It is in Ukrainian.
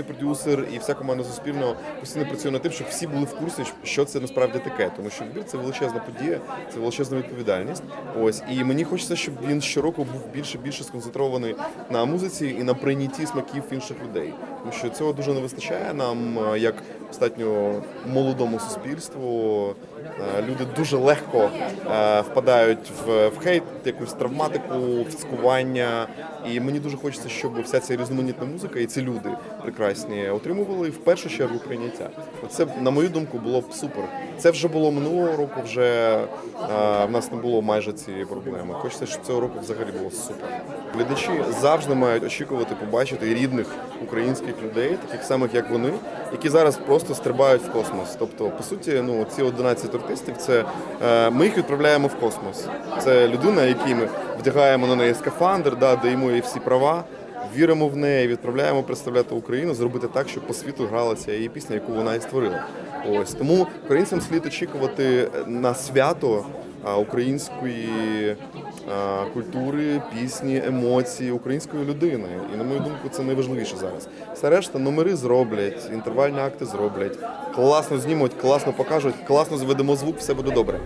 Продюсер і вся команда Суспільного постійно працює над тим, щоб всі були в курсі, що це насправді таке. Тому що відбір це величезна подія, це величезна відповідальність. Ось і мені хочеться, щоб він щороку був більше більше сконцентрований на музиці і на прийнятті смаків інших людей. Тому що цього дуже не вистачає нам, е, як достатньо молодому суспільству. Е, Люди дуже легко е, впадають в, хейт, якусь травматику, в цькування. І мені дуже хочеться, щоб вся ця різноманітна музика і ці люди прекрасні отримували в першу чергу прийняття. Це, на мою думку, було б супер. Це вже було минулого року. Вже е, в нас не було майже цієї проблеми. Хочеться, щоб цього року взагалі було супер. Глядачі завжди мають очікувати побачити рідних українських людей, таких самих як вони, які зараз просто стрибають в космос. Тобто, по суті, ну ці 11 артистів, це е, ми їх відправляємо в космос. Це людина, якій ми вдягаємо на неї скафандр, да, даємо їй всі права. Віримо в неї, відправляємо представляти Україну, зробити так, щоб по світу гралася її пісня, яку вона і створила. Ось тому українцям слід очікувати на свято української культури, пісні, емоції, української людини. І на мою думку, це найважливіше зараз. Все решта номери зроблять, інтервальні акти зроблять, класно знімуть, класно покажуть, класно зведемо звук, все буде добре.